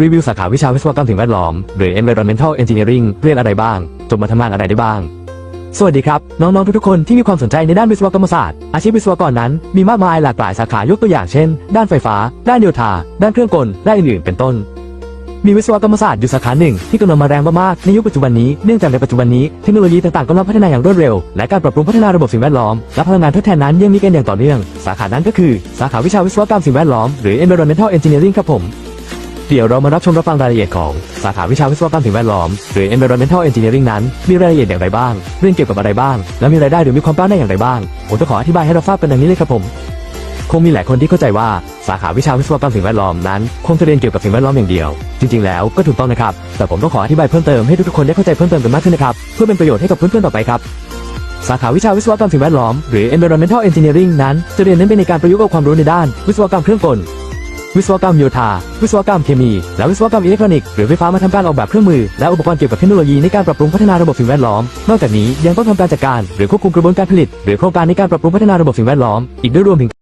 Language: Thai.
รีวิวสาขาวิชาวิศวกรรมสิ่งแวดล้อม หรือ Environmental Engineering เรียนอะไรบ้าง จบมาทำงานอะไรได้บ้าง สวัสดีครับ น้องๆทุกๆคนที่มีความสนใจในด้านวิศวกรรมศาสตร์ อาชีพวิศวกรนั้นมีมากมายหลากหลายสาขายกตัวอย่างเช่น ด้านไฟฟ้า ด้านโยธา ด้านเครื่องกลและอื่นๆ เป็นต้น มีวิศวกรรมศาสตร์อยู่สาขาหนึ่งที่กำลังมาแรงมากๆในยุคปัจจุบันนี้ เนื่องจากในปัจจุบันนี้เทคโนโลยีต่างๆกำลังพัฒนาอย่างรวดเร็ว และการปรับปรุงพัฒนาระบบสิ่งแวดล้อม และพลังงานทดแทนนั้นยังมีกันอย่างต่อเนื่อง สาขานั้นก็คือ สาขาวิชาวิศวกรรมสิ่งแวดล้อมหรือ Environmental Engineering ครับผม เดี๋ยวเรามารับชมรับฟังรายละเอียดของสาขาวิชาวิศวกรรมสิ่งแวดล้อม หรือ Environmental Engineering นั้น มีรายละเอียดอย่างไรบ้าง เรื่องเกี่ยวกับอะไรบ้าง และมีรายได้หรือมีความก้าวหน้าอย่างไรบ้าง ผมจะขออธิบายให้เราทราบกันดังนี้เลยครับผม คงมีหลายคนที่เข้าใจว่าสาขาวิชาวิศวกรรมสิ่งแวดล้อมนั้นคงจะเรียนเกี่ยวกับสิ่งแวดล้อมอย่างเดียว จริง ๆ แล้วก็ถูกต้องนะครับ แต่ผมต้องขออธิบายเพิ่มเติมให้ทุกๆคนได้เข้าใจเพิ่มเติมกันมากขึ้นนะครับ เพื่อเป็นประโยชน์ให้กับเพื่อนๆต่อไปครับสาขาวิชาวิศวกรรมสิ่งแวดล้อมหรือ Environmental Engineering นั้นจะเรียนเน้นไปในการประยุกต์เอาความรู้ในด้าน วิศวกรรมเครื่องกล วิศวกรรมโยธา วิศวกรรมเคมี และวิศวกรรมอิเล็กทรอนิกส์หรือไฟฟ้ามาทำการออกแบบเครื่องมือ และอุปกรณ์เกี่ยวกับเทคโนโลยีในการปรับปรุงพัฒนาระบบสิ่งแวดล้อม นอกจากนี้ยังต้องทำการจัดการ หรือควบคุมกระบวนการผลิต หรือโครงการในการปรับปรุงพัฒนาระบบสิ่งแวดล้อม อีกด้วยรวมถึง